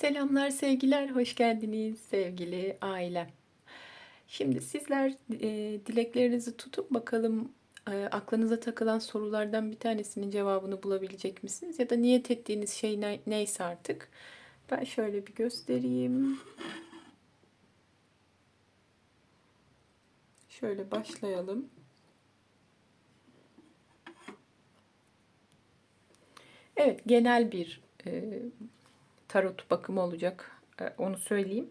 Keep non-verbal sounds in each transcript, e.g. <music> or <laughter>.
Selamlar, sevgiler, hoş geldiniz sevgili ailem. Şimdi sizler e, dileklerinizi tutup bakalım e, aklınıza takılan sorulardan bir tanesinin cevabını bulabilecek misiniz? Ya da niyet ettiğiniz şey ne- neyse artık. Ben şöyle bir göstereyim. Şöyle başlayalım. Evet, genel bir e, tarot bakımı olacak. E, onu söyleyeyim.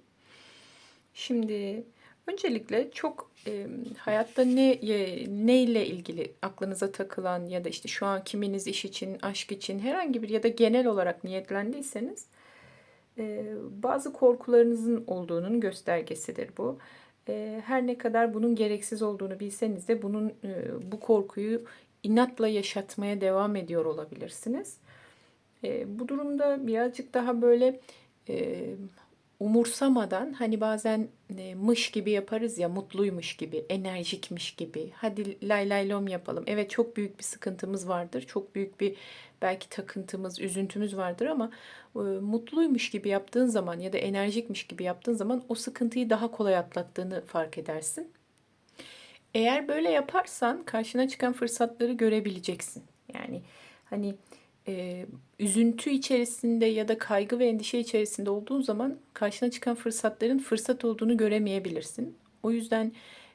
Şimdi öncelikle çok e, hayatta ne e, neyle ilgili aklınıza takılan ya da işte şu an kiminiz iş için, aşk için herhangi bir ya da genel olarak niyetlendiyseniz e, bazı korkularınızın olduğunun göstergesidir bu. E, her ne kadar bunun gereksiz olduğunu bilseniz de bunun e, bu korkuyu inatla yaşatmaya devam ediyor olabilirsiniz. E, bu durumda birazcık daha böyle e, umursamadan hani bazen e, mış gibi yaparız ya mutluymuş gibi, enerjikmiş gibi. Hadi lay lay lom yapalım. Evet çok büyük bir sıkıntımız vardır. Çok büyük bir belki takıntımız, üzüntümüz vardır ama e, mutluymuş gibi yaptığın zaman ya da enerjikmiş gibi yaptığın zaman o sıkıntıyı daha kolay atlattığını fark edersin. Eğer böyle yaparsan karşına çıkan fırsatları görebileceksin. Yani hani e, üzüntü içerisinde ya da kaygı ve endişe içerisinde olduğun zaman karşına çıkan fırsatların fırsat olduğunu göremeyebilirsin. O yüzden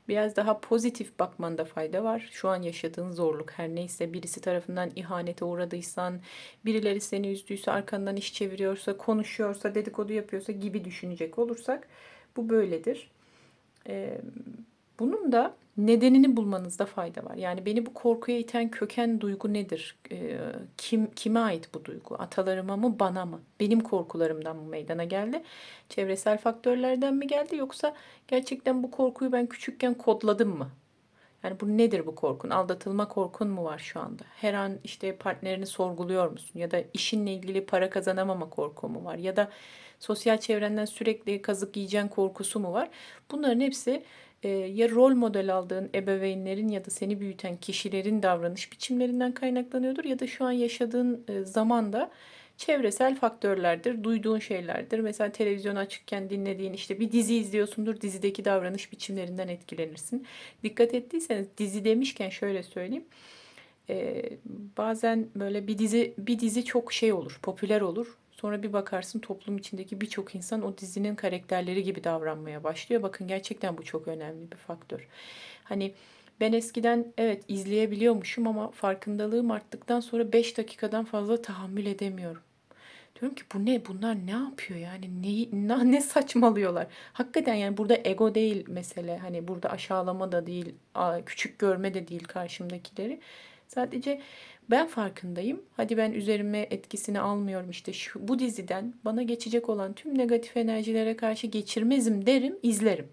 biraz daha pozitif bakmanda fayda var. Şu an yaşadığın zorluk her neyse birisi tarafından ihanete uğradıysan, birileri seni üzdüyse, arkandan iş çeviriyorsa, konuşuyorsa, dedikodu yapıyorsa gibi düşünecek olursak bu böyledir. Ee, bunun da nedenini bulmanızda fayda var. Yani beni bu korkuya iten köken duygu nedir? Ee, kim kime ait bu duygu? Atalarıma mı, bana mı? Benim korkularımdan mı meydana geldi? Çevresel faktörlerden mi geldi yoksa gerçekten bu korkuyu ben küçükken kodladım mı? Yani bu nedir bu korkun? Aldatılma korkun mu var şu anda? Her an işte partnerini sorguluyor musun? Ya da işinle ilgili para kazanamama korku mu var? Ya da sosyal çevrenden sürekli kazık yiyeceğin korkusu mu var? Bunların hepsi e, ya rol model aldığın ebeveynlerin ya da seni büyüten kişilerin davranış biçimlerinden kaynaklanıyordur ya da şu an yaşadığın e, zamanda çevresel faktörlerdir, duyduğun şeylerdir. Mesela televizyon açıkken dinlediğin işte bir dizi izliyorsundur, dizideki davranış biçimlerinden etkilenirsin. Dikkat ettiyseniz dizi demişken şöyle söyleyeyim. Ee, bazen böyle bir dizi bir dizi çok şey olur, popüler olur. Sonra bir bakarsın toplum içindeki birçok insan o dizinin karakterleri gibi davranmaya başlıyor. Bakın gerçekten bu çok önemli bir faktör. Hani ben eskiden evet izleyebiliyormuşum ama farkındalığım arttıktan sonra 5 dakikadan fazla tahammül edemiyorum. Diyorum ki bu ne? Bunlar ne yapıyor yani? Ne, ne, saçmalıyorlar? Hakikaten yani burada ego değil mesele. Hani burada aşağılama da değil, küçük görme de değil karşımdakileri. Sadece ben farkındayım. Hadi ben üzerime etkisini almıyorum işte şu bu diziden bana geçecek olan tüm negatif enerjilere karşı geçirmezim derim, izlerim.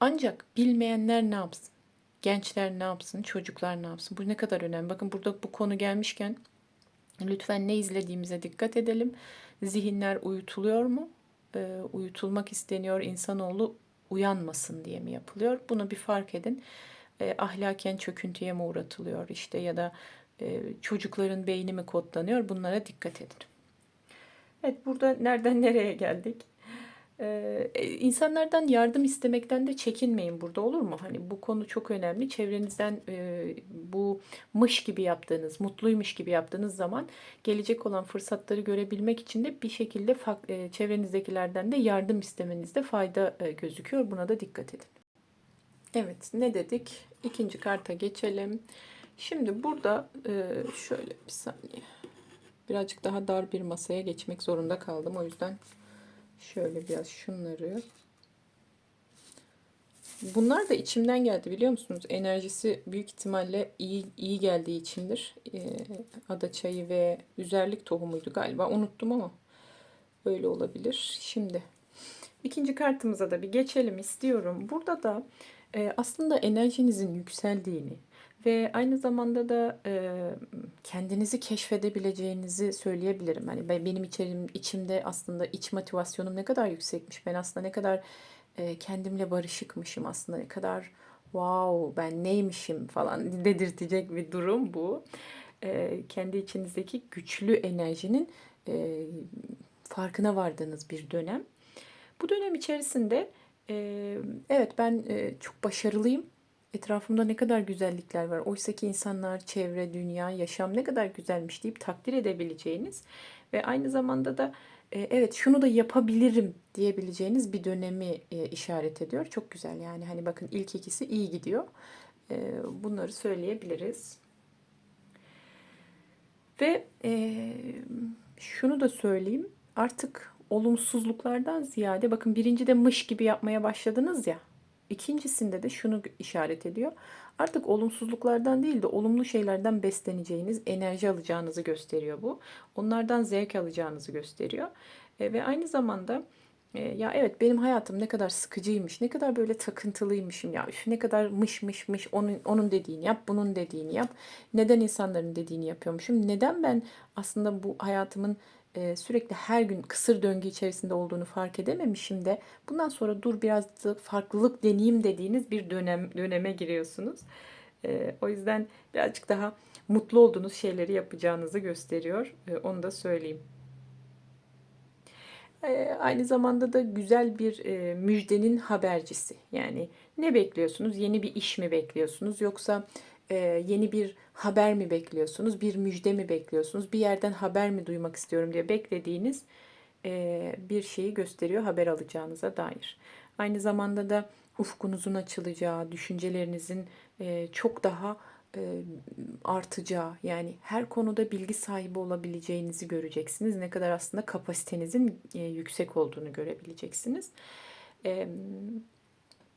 Ancak bilmeyenler ne yapsın? Gençler ne yapsın? Çocuklar ne yapsın? Bu ne kadar önemli. Bakın burada bu konu gelmişken lütfen ne izlediğimize dikkat edelim. Zihinler uyutuluyor mu? E, uyutulmak isteniyor. İnsanoğlu uyanmasın diye mi yapılıyor? Bunu bir fark edin. E, ahlaken çöküntüye mi uğratılıyor işte ya da çocukların beyni mi kodlanıyor? Bunlara dikkat edin. Evet burada nereden <laughs> nereye geldik? Ee, insanlardan yardım istemekten de çekinmeyin burada olur mu? Hani bu konu çok önemli. Çevrenizden e, bu mış gibi yaptığınız, mutluymuş gibi yaptığınız zaman gelecek olan fırsatları görebilmek için de bir şekilde e, çevrenizdekilerden de yardım istemenizde fayda e, gözüküyor. Buna da dikkat edin. Evet ne dedik? İkinci karta geçelim. Şimdi burada e, şöyle bir saniye. Birazcık daha dar bir masaya geçmek zorunda kaldım. O yüzden şöyle biraz şunları. Bunlar da içimden geldi biliyor musunuz? Enerjisi büyük ihtimalle iyi iyi geldiği içindir. E, ada çayı ve üzerlik tohumuydu galiba. Unuttum ama öyle olabilir. Şimdi ikinci kartımıza da bir geçelim istiyorum. Burada da e, aslında enerjinizin yükseldiğini, ve aynı zamanda da e, kendinizi keşfedebileceğinizi söyleyebilirim. Hani ben, benim içerim, içimde aslında iç motivasyonum ne kadar yüksekmiş. Ben aslında ne kadar e, kendimle barışıkmışım aslında ne kadar wow ben neymişim falan <laughs> dedirtecek bir durum bu. E, kendi içinizdeki güçlü enerjinin e, farkına vardığınız bir dönem. Bu dönem içerisinde e, evet ben e, çok başarılıyım. Etrafımda ne kadar güzellikler var. Oysa ki insanlar, çevre, dünya, yaşam ne kadar güzelmiş deyip takdir edebileceğiniz ve aynı zamanda da e, evet şunu da yapabilirim diyebileceğiniz bir dönemi e, işaret ediyor. Çok güzel yani hani bakın ilk ikisi iyi gidiyor. E, bunları söyleyebiliriz. Ve şunu da söyleyeyim. Artık olumsuzluklardan ziyade bakın birinci de mış gibi yapmaya başladınız ya. İkincisinde de şunu işaret ediyor. Artık olumsuzluklardan değil de olumlu şeylerden besleneceğiniz, enerji alacağınızı gösteriyor bu. Onlardan zevk alacağınızı gösteriyor. E, ve aynı zamanda e, ya evet benim hayatım ne kadar sıkıcıymış, ne kadar böyle takıntılıymışım ya. Üf, ne kadar mış mış mış onun onun dediğini yap, bunun dediğini yap. Neden insanların dediğini yapıyormuşum? Neden ben aslında bu hayatımın e, sürekli her gün kısır döngü içerisinde olduğunu fark edememişim de bundan sonra dur biraz da farklılık deneyeyim dediğiniz bir dönem döneme giriyorsunuz. E, o yüzden birazcık daha mutlu olduğunuz şeyleri yapacağınızı gösteriyor. E, onu da söyleyeyim. E, aynı zamanda da güzel bir e, müjdenin habercisi. Yani ne bekliyorsunuz? Yeni bir iş mi bekliyorsunuz? Yoksa e, yeni bir haber mi bekliyorsunuz? Bir müjde mi bekliyorsunuz? Bir yerden haber mi duymak istiyorum diye beklediğiniz e, bir şeyi gösteriyor haber alacağınıza dair. Aynı zamanda da ufkunuzun açılacağı, düşüncelerinizin e, çok daha artacağı yani her konuda bilgi sahibi olabileceğinizi göreceksiniz. Ne kadar aslında kapasitenizin yüksek olduğunu görebileceksiniz.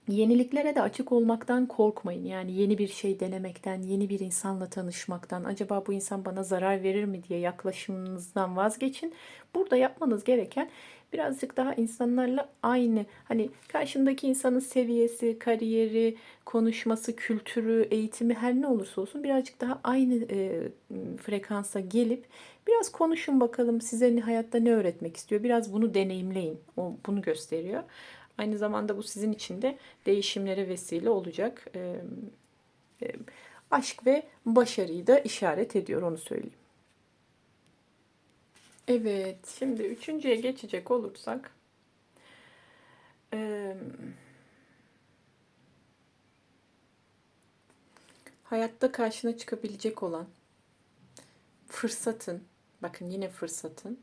Yeniliklere de açık olmaktan korkmayın. Yani yeni bir şey denemekten, yeni bir insanla tanışmaktan, acaba bu insan bana zarar verir mi diye yaklaşımınızdan vazgeçin. Burada yapmanız gereken birazcık daha insanlarla aynı hani karşındaki insanın seviyesi, kariyeri, konuşması, kültürü, eğitimi her ne olursa olsun birazcık daha aynı e, frekansa gelip biraz konuşun bakalım size hayatta ne öğretmek istiyor. Biraz bunu deneyimleyin. O bunu gösteriyor. Aynı zamanda bu sizin için de değişimlere vesile olacak. E, e, aşk ve başarıyı da işaret ediyor onu söyleyeyim. Evet, şimdi üçüncüye geçecek olursak e, hayatta karşına çıkabilecek olan fırsatın, bakın yine fırsatın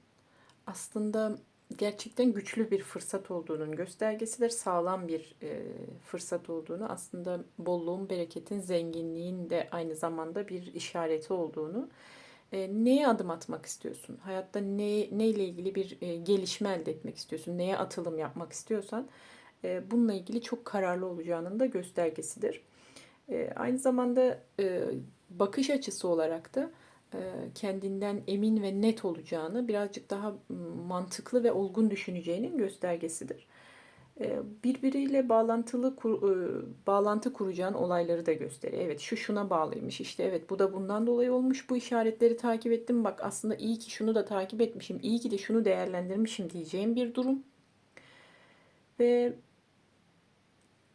aslında gerçekten güçlü bir fırsat olduğunun göstergesidir. Sağlam bir e, fırsat olduğunu, aslında bolluğun, bereketin, zenginliğin de aynı zamanda bir işareti olduğunu. E, neye adım atmak istiyorsun? Hayatta ne neyle ilgili bir e, gelişme elde etmek istiyorsun? Neye atılım yapmak istiyorsan e, bununla ilgili çok kararlı olacağının da göstergesidir. E, aynı zamanda e, bakış açısı olarak da kendinden emin ve net olacağını, birazcık daha mantıklı ve olgun düşüneceğinin göstergesidir. E, birbiriyle bağlantılı e, bağlantı kuracağın olayları da gösteriyor. Evet şu şuna bağlıymış. İşte evet bu da bundan dolayı olmuş. Bu işaretleri takip ettim. Bak aslında iyi ki şunu da takip etmişim. İyi ki de şunu değerlendirmişim diyeceğim bir durum. Ve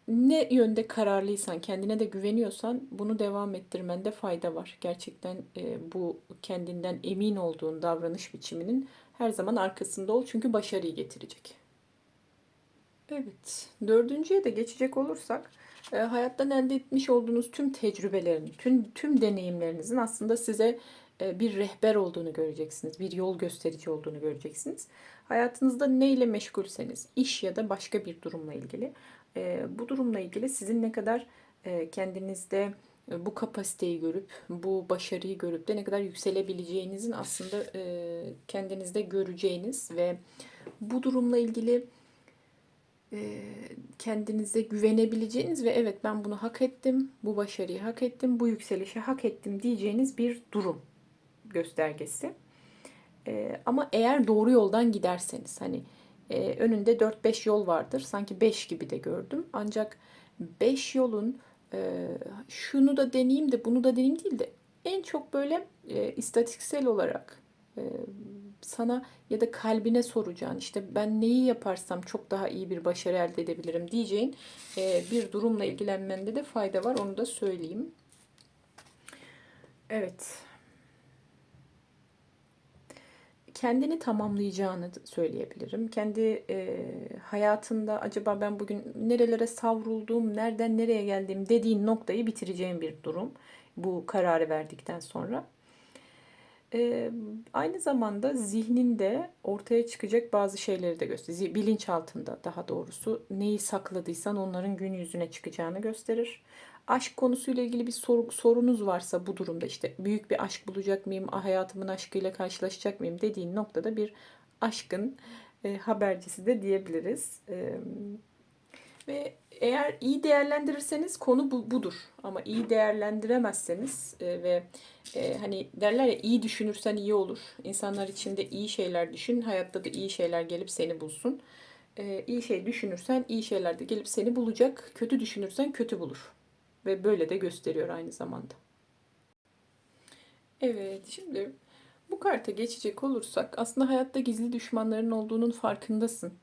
ne yönde kararlıysan, kendine de güveniyorsan bunu devam ettirmende fayda var. Gerçekten e, bu kendinden emin olduğun davranış biçiminin her zaman arkasında ol çünkü başarıyı getirecek. Evet, dördüncüye de geçecek olursak e, hayattan elde etmiş olduğunuz tüm tecrübelerin, tüm, tüm deneyimlerinizin aslında size e, bir rehber olduğunu göreceksiniz. Bir yol gösterici olduğunu göreceksiniz. Hayatınızda ne ile meşgulseniz, iş ya da başka bir durumla ilgili bu durumla ilgili sizin ne kadar e, kendinizde e, bu kapasiteyi görüp, bu başarıyı görüp de ne kadar yükselebileceğinizin aslında e, kendinizde göreceğiniz ve bu durumla ilgili kendinize güvenebileceğiniz ve evet ben bunu hak ettim, bu başarıyı hak ettim, bu yükselişi hak ettim diyeceğiniz bir durum göstergesi. Ama eğer doğru yoldan giderseniz hani e, önünde 4-5 yol vardır. Sanki 5 gibi de gördüm. Ancak 5 yolun e, şunu da deneyeyim de bunu da deneyeyim değil de en çok böyle e, istatistiksel olarak e, sana ya da kalbine soracağın işte ben neyi yaparsam çok daha iyi bir başarı elde edebilirim diyeceğin e, bir durumla ilgilenmende de fayda var. Onu da söyleyeyim. Evet. Kendini tamamlayacağını söyleyebilirim. Kendi e, hayatında acaba ben bugün nerelere savruldum, nereden nereye geldim dediğin noktayı bitireceğin bir durum. Bu kararı verdikten sonra. E, aynı zamanda zihninde ortaya çıkacak bazı şeyleri de gösterir. Bilinç altında daha doğrusu neyi sakladıysan onların gün yüzüne çıkacağını gösterir. Aşk konusuyla ilgili bir sor, sorunuz varsa bu durumda işte büyük bir aşk bulacak mıyım, hayatımın aşkıyla karşılaşacak mıyım dediğin noktada bir aşkın e, habercisi de diyebiliriz. E, ve eğer iyi değerlendirirseniz konu bu, budur. Ama iyi değerlendiremezseniz e, ve e, hani derler ya iyi düşünürsen iyi olur. İnsanlar için de iyi şeyler düşün. Hayatta da iyi şeyler gelip seni bulsun. E, iyi şey düşünürsen iyi şeyler de gelip seni bulacak. Kötü düşünürsen kötü bulur. Ve böyle de gösteriyor aynı zamanda. Evet şimdi bu karta geçecek olursak aslında hayatta gizli düşmanların olduğunun farkındasın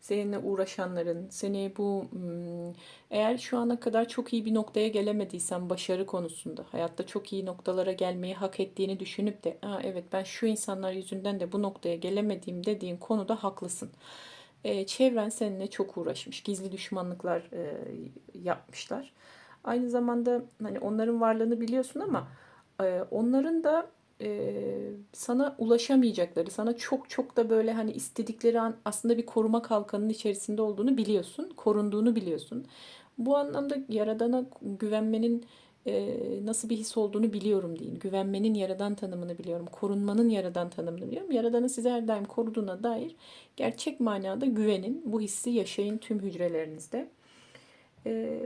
seninle uğraşanların, seni bu hmm, eğer şu ana kadar çok iyi bir noktaya gelemediysen başarı konusunda, hayatta çok iyi noktalara gelmeyi hak ettiğini düşünüp de, Aa, evet ben şu insanlar yüzünden de bu noktaya gelemediğim dediğin konuda haklısın. Ee, çevren seninle çok uğraşmış, gizli düşmanlıklar e, yapmışlar. Aynı zamanda hani onların varlığını biliyorsun ama e, onların da e, sana ulaşamayacakları, sana çok çok da böyle hani istedikleri an aslında bir koruma kalkanının içerisinde olduğunu biliyorsun, korunduğunu biliyorsun. Bu anlamda Yaradan'a güvenmenin e, nasıl bir his olduğunu biliyorum deyin. Güvenmenin Yaradan tanımını biliyorum. Korunmanın Yaradan tanımını biliyorum. Yaradan'ı size her daim koruduğuna dair gerçek manada güvenin. Bu hissi yaşayın tüm hücrelerinizde. E,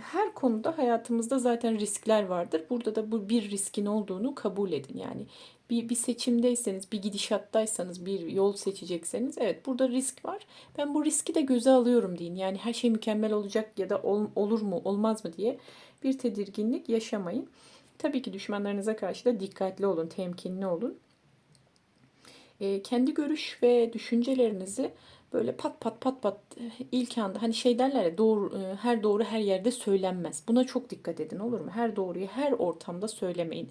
her konuda hayatımızda zaten riskler vardır. Burada da bu bir riskin olduğunu kabul edin. Yani bir, bir seçimdeyseniz, bir gidişattaysanız, bir yol seçecekseniz evet burada risk var. Ben bu riski de göze alıyorum deyin. Yani her şey mükemmel olacak ya da ol, olur mu, olmaz mı diye bir tedirginlik yaşamayın. Tabii ki düşmanlarınıza karşı da dikkatli olun, temkinli olun. E, kendi görüş ve düşüncelerinizi böyle pat pat pat pat ilk anda hani şey derler ya doğru e, her doğru her yerde söylenmez. Buna çok dikkat edin olur mu? Her doğruyu her ortamda söylemeyin.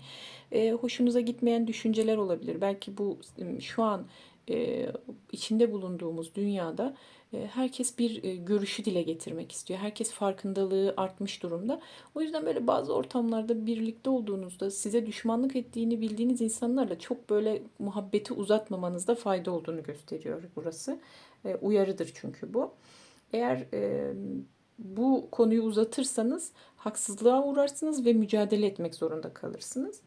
E, hoşunuza gitmeyen düşünceler olabilir. Belki bu şu an e, içinde bulunduğumuz dünyada e, herkes bir e, görüşü dile getirmek istiyor. Herkes farkındalığı artmış durumda. O yüzden böyle bazı ortamlarda birlikte olduğunuzda size düşmanlık ettiğini bildiğiniz insanlarla çok böyle muhabbeti uzatmamanızda fayda olduğunu gösteriyor burası. E, uyarıdır çünkü bu. Eğer e, bu konuyu uzatırsanız haksızlığa uğrarsınız ve mücadele etmek zorunda kalırsınız.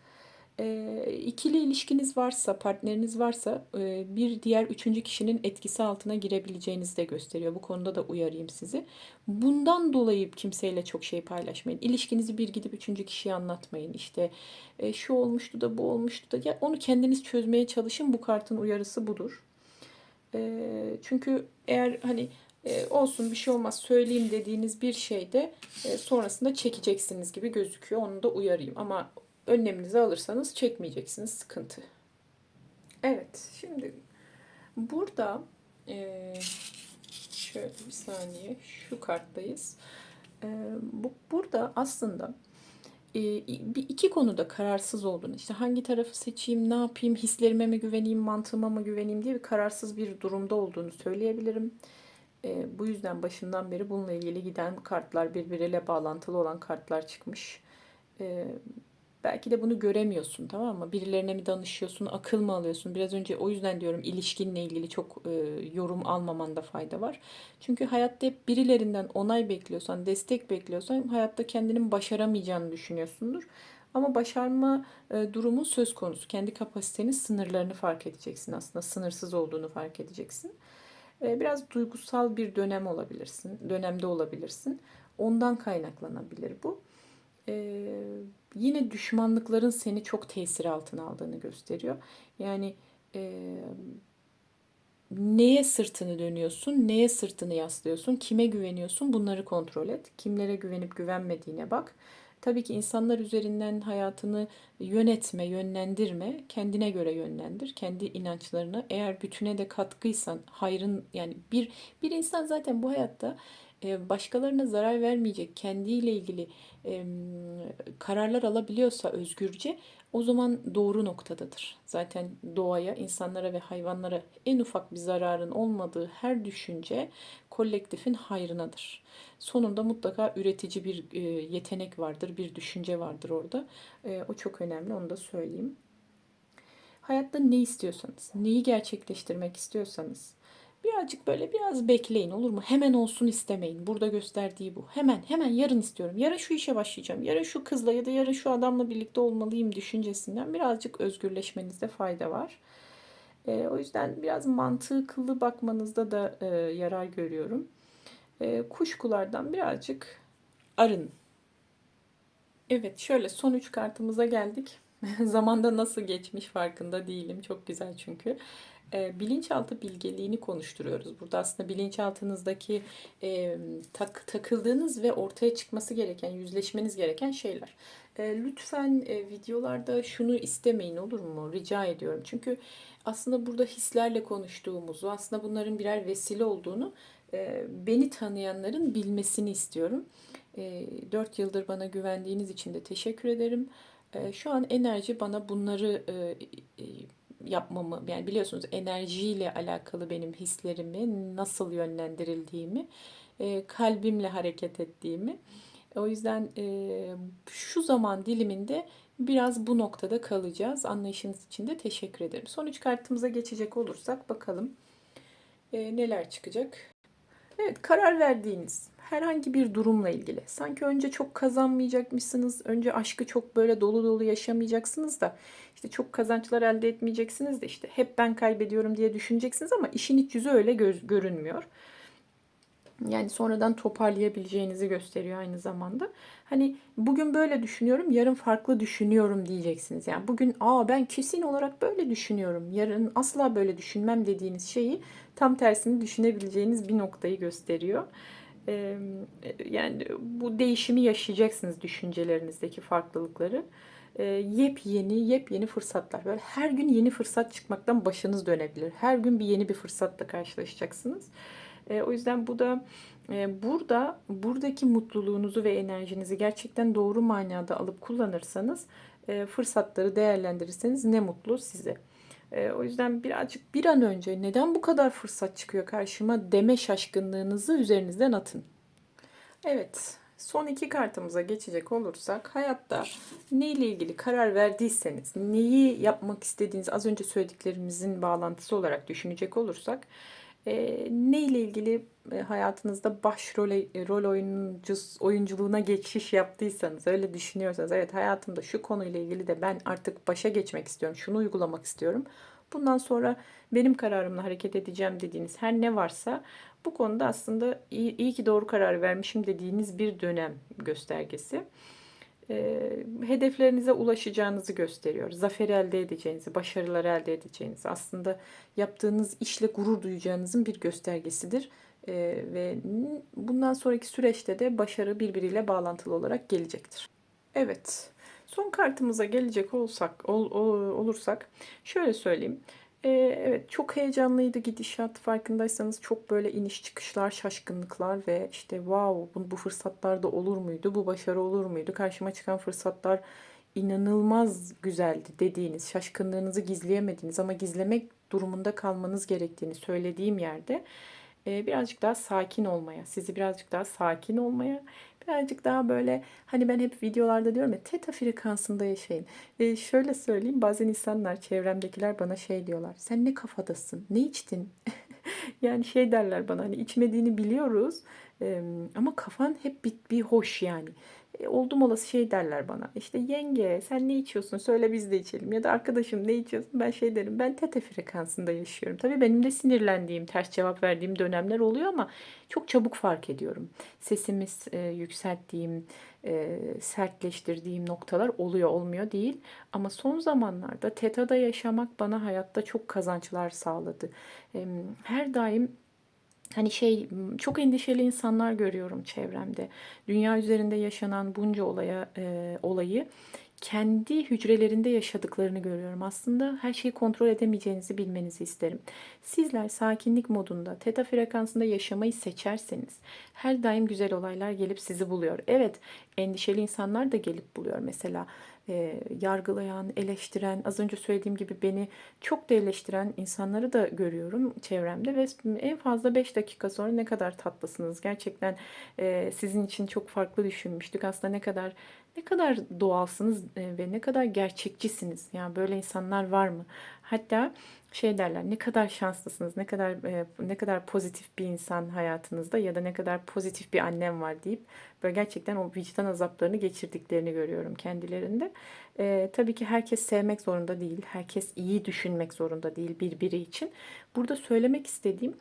E, ikili ilişkiniz varsa, partneriniz varsa e, bir diğer üçüncü kişinin etkisi altına girebileceğinizi de gösteriyor. Bu konuda da uyarayım sizi. Bundan dolayı kimseyle çok şey paylaşmayın. İlişkinizi bir gidip üçüncü kişiye anlatmayın. İşte e, şu olmuştu da bu olmuştu da. Ya onu kendiniz çözmeye çalışın. Bu kartın uyarısı budur. Çünkü eğer hani olsun bir şey olmaz söyleyeyim dediğiniz bir şeyde e, sonrasında çekeceksiniz gibi gözüküyor. Onu da uyarayım. Ama önleminizi alırsanız çekmeyeceksiniz. Sıkıntı. Evet. Şimdi burada şöyle bir saniye şu karttayız. Bu burada aslında iki konuda kararsız olduğunu işte hangi tarafı seçeyim, ne yapayım, hislerime mi güveneyim, mantığıma mı güveneyim diye bir kararsız bir durumda olduğunu söyleyebilirim. E, bu yüzden başından beri bununla ilgili giden kartlar birbiriyle bağlantılı olan kartlar çıkmış. Belki de bunu göremiyorsun tamam mı? Birilerine mi danışıyorsun, akıl mı alıyorsun? Biraz önce o yüzden diyorum ilişkinle ilgili çok e, yorum almamanda fayda var. Çünkü hayatta hep birilerinden onay bekliyorsan, destek bekliyorsan hayatta kendinin başaramayacağını düşünüyorsundur. Ama başarma e, durumu söz konusu. Kendi kapasitenin sınırlarını fark edeceksin aslında. Sınırsız olduğunu fark edeceksin. E, biraz duygusal bir dönem olabilirsin. Dönemde olabilirsin. Ondan kaynaklanabilir bu e, yine düşmanlıkların seni çok tesir altına aldığını gösteriyor. Yani e, neye sırtını dönüyorsun, neye sırtını yaslıyorsun, kime güveniyorsun bunları kontrol et. Kimlere güvenip güvenmediğine bak. Tabii ki insanlar üzerinden hayatını yönetme, yönlendirme, kendine göre yönlendir, kendi inançlarına. Eğer bütüne de katkıysan, hayrın yani bir bir insan zaten bu hayatta başkalarına zarar vermeyecek, kendiyle ilgili kararlar alabiliyorsa özgürce o zaman doğru noktadadır. Zaten doğaya, insanlara ve hayvanlara en ufak bir zararın olmadığı her düşünce kolektifin hayrınadır. Sonunda mutlaka üretici bir e, yetenek vardır, bir düşünce vardır orada. E, o çok önemli, onu da söyleyeyim. Hayatta ne istiyorsanız, neyi gerçekleştirmek istiyorsanız birazcık böyle biraz bekleyin olur mu? Hemen olsun istemeyin. Burada gösterdiği bu. Hemen hemen yarın istiyorum. Yarın şu işe başlayacağım. Yarın şu kızla ya da yarın şu adamla birlikte olmalıyım düşüncesinden birazcık özgürleşmenizde fayda var. E, o yüzden biraz mantıklı bakmanızda da e, yarar görüyorum. E, kuşkulardan birazcık arın. Evet şöyle son üç kartımıza geldik. <laughs> Zamanda nasıl geçmiş farkında değilim. Çok güzel çünkü. E, bilinçaltı bilgeliğini konuşturuyoruz. Burada aslında bilinçaltınızdaki e, tak, takıldığınız ve ortaya çıkması gereken, yüzleşmeniz gereken şeyler. E, lütfen e, videolarda şunu istemeyin olur mu? Rica ediyorum. Çünkü aslında burada hislerle konuştuğumuzu, aslında bunların birer vesile olduğunu e, beni tanıyanların bilmesini istiyorum. E, 4 yıldır bana güvendiğiniz için de teşekkür ederim. E, şu an enerji bana bunları e, e, yapmamı yani biliyorsunuz enerjiyle alakalı benim hislerimi nasıl yönlendirildiğimi e, kalbimle hareket ettiğimi o yüzden e, şu zaman diliminde biraz bu noktada kalacağız. Anlayışınız için de teşekkür ederim. Son üç kartımıza geçecek olursak bakalım e, neler çıkacak. Evet karar verdiğiniz herhangi bir durumla ilgili. Sanki önce çok kazanmayacakmışsınız. Önce aşkı çok böyle dolu dolu yaşamayacaksınız da işte çok kazançlar elde etmeyeceksiniz de işte hep ben kaybediyorum diye düşüneceksiniz ama işin iç yüzü öyle göz, görünmüyor. Yani sonradan toparlayabileceğinizi gösteriyor aynı zamanda. Hani bugün böyle düşünüyorum, yarın farklı düşünüyorum diyeceksiniz. Yani bugün aa ben kesin olarak böyle düşünüyorum, yarın asla böyle düşünmem dediğiniz şeyi tam tersini düşünebileceğiniz bir noktayı gösteriyor. Yani bu değişimi yaşayacaksınız düşüncelerinizdeki farklılıkları. Ee, yepyeni yepyeni fırsatlar. Böyle her gün yeni fırsat çıkmaktan başınız dönebilir. Her gün bir yeni bir fırsatla karşılaşacaksınız. E, o yüzden bu da e, burada buradaki mutluluğunuzu ve enerjinizi gerçekten doğru manada alıp kullanırsanız e, fırsatları değerlendirirseniz ne mutlu size. E, o yüzden birazcık bir an önce neden bu kadar fırsat çıkıyor karşıma deme şaşkınlığınızı üzerinizden atın. Evet, son iki kartımıza geçecek olursak hayatta neyle ilgili karar verdiyseniz, neyi yapmak istediğiniz az önce söylediklerimizin bağlantısı olarak düşünecek olursak e, ne ile ilgili e, hayatınızda başrol rol oyuncu oyunculuğuna geçiş yaptıysanız öyle düşünüyorsanız evet hayatımda şu konuyla ilgili de ben artık başa geçmek istiyorum şunu uygulamak istiyorum. Bundan sonra benim kararımla hareket edeceğim dediğiniz her ne varsa bu konuda aslında iyi, iyi ki doğru karar vermişim dediğiniz bir dönem göstergesi e, hedeflerinize ulaşacağınızı gösteriyor. Zafer elde edeceğinizi, başarılar elde edeceğinizi, aslında yaptığınız işle gurur duyacağınızın bir göstergesidir. E, ve bundan sonraki süreçte de başarı birbiriyle bağlantılı olarak gelecektir. Evet, son kartımıza gelecek olsak ol, ol, olursak şöyle söyleyeyim. Ee, evet çok heyecanlıydı gidişat. Farkındaysanız çok böyle iniş çıkışlar şaşkınlıklar ve işte wow bu, bu fırsatlar da olur muydu? Bu başarı olur muydu? Karşıma çıkan fırsatlar inanılmaz güzeldi dediğiniz şaşkınlığınızı gizleyemediniz ama gizlemek durumunda kalmanız gerektiğini söylediğim yerde e, birazcık daha sakin olmaya sizi birazcık daha sakin olmaya Birazcık daha böyle hani ben hep videolarda diyorum ya teta frekansında yaşayın. E, şöyle söyleyeyim bazen insanlar çevremdekiler bana şey diyorlar. Sen ne kafadasın? Ne içtin? <laughs> yani şey derler bana hani içmediğini biliyoruz. E, ama kafan hep bir, bir hoş yani. E, oldum olası şey derler bana. İşte yenge sen ne içiyorsun söyle biz de içelim. Ya da arkadaşım ne içiyorsun ben şey derim ben teta frekansında yaşıyorum. Tabii benim de sinirlendiğim ters cevap verdiğim dönemler oluyor ama çok çabuk fark ediyorum. Sesimiz e, yükselttiğim, e, sertleştirdiğim noktalar oluyor olmuyor değil. Ama son zamanlarda teta'da yaşamak bana hayatta çok kazançlar sağladı. E, her daim Hani şey çok endişeli insanlar görüyorum çevremde. Dünya üzerinde yaşanan bunca olaya e, olayı kendi hücrelerinde yaşadıklarını görüyorum. Aslında her şeyi kontrol edemeyeceğinizi bilmenizi isterim. Sizler sakinlik modunda, teta frekansında yaşamayı seçerseniz her daim güzel olaylar gelip sizi buluyor. Evet, endişeli insanlar da gelip buluyor. Mesela e, yargılayan, eleştiren, az önce söylediğim gibi beni çok da eleştiren insanları da görüyorum çevremde ve en fazla 5 dakika sonra ne kadar tatlısınız. Gerçekten e, sizin için çok farklı düşünmüştük. Aslında ne kadar ne kadar doğalsınız e, ve ne kadar gerçekçisiniz. Yani böyle insanlar var mı? Hatta şey derler ne kadar şanslısınız, ne kadar e, ne kadar pozitif bir insan hayatınızda ya da ne kadar pozitif bir annem var deyip böyle gerçekten o vicdan azaplarını geçirdiklerini görüyorum kendilerinde. E, tabii ki herkes sevmek zorunda değil, herkes iyi düşünmek zorunda değil birbiri için. Burada söylemek istediğim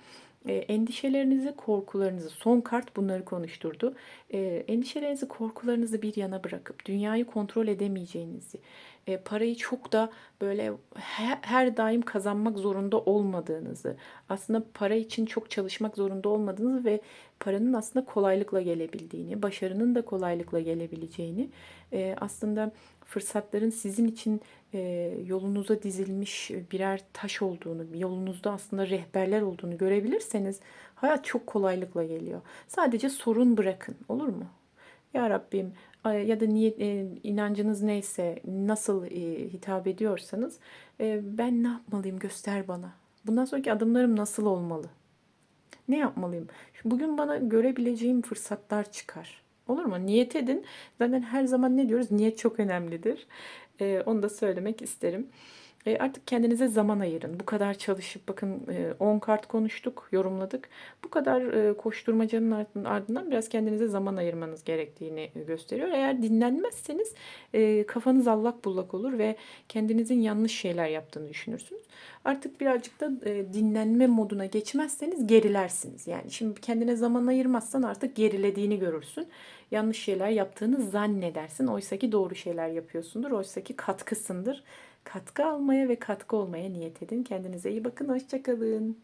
e, endişelerinizi, korkularınızı, son kart bunları konuşturdu. E, endişelerinizi, korkularınızı bir yana bırakıp dünyayı kontrol edemeyeceğinizi, e, parayı çok da böyle her, her daim kazanmak zorunda olmadığınızı, aslında para için çok çalışmak zorunda olmadığınızı ve paranın aslında kolaylıkla gelebildiğini, başarının da kolaylıkla gelebileceğini, e, aslında fırsatların sizin için e, yolunuza dizilmiş birer taş olduğunu, yolunuzda aslında rehberler olduğunu görebilirseniz hayat çok kolaylıkla geliyor. Sadece sorun bırakın, olur mu? Ya Rabbim ya da niyet e, inancınız neyse, nasıl e, hitap ediyorsanız ben ne yapmalıyım göster bana. Bundan sonraki adımlarım nasıl olmalı? Ne yapmalıyım? Bugün bana görebileceğim fırsatlar çıkar. Olur mu? Niyet edin. Zaten her zaman ne diyoruz? Niyet çok önemlidir. Ee, onu da söylemek isterim. E, artık kendinize zaman ayırın. Bu kadar çalışıp bakın 10 kart konuştuk, yorumladık. Bu kadar e, koşturmacanın ardından biraz kendinize zaman ayırmanız gerektiğini gösteriyor. Eğer dinlenmezseniz e, kafanız allak bullak olur ve kendinizin yanlış şeyler yaptığını düşünürsünüz. Artık birazcık da e, dinlenme moduna geçmezseniz gerilersiniz. Yani şimdi kendine zaman ayırmazsan artık gerilediğini görürsün. Yanlış şeyler yaptığını zannedersin. Oysa ki doğru şeyler yapıyorsundur. Oysa ki katkısındır katkı almaya ve katkı olmaya niyet edin. Kendinize iyi bakın. Hoşçakalın.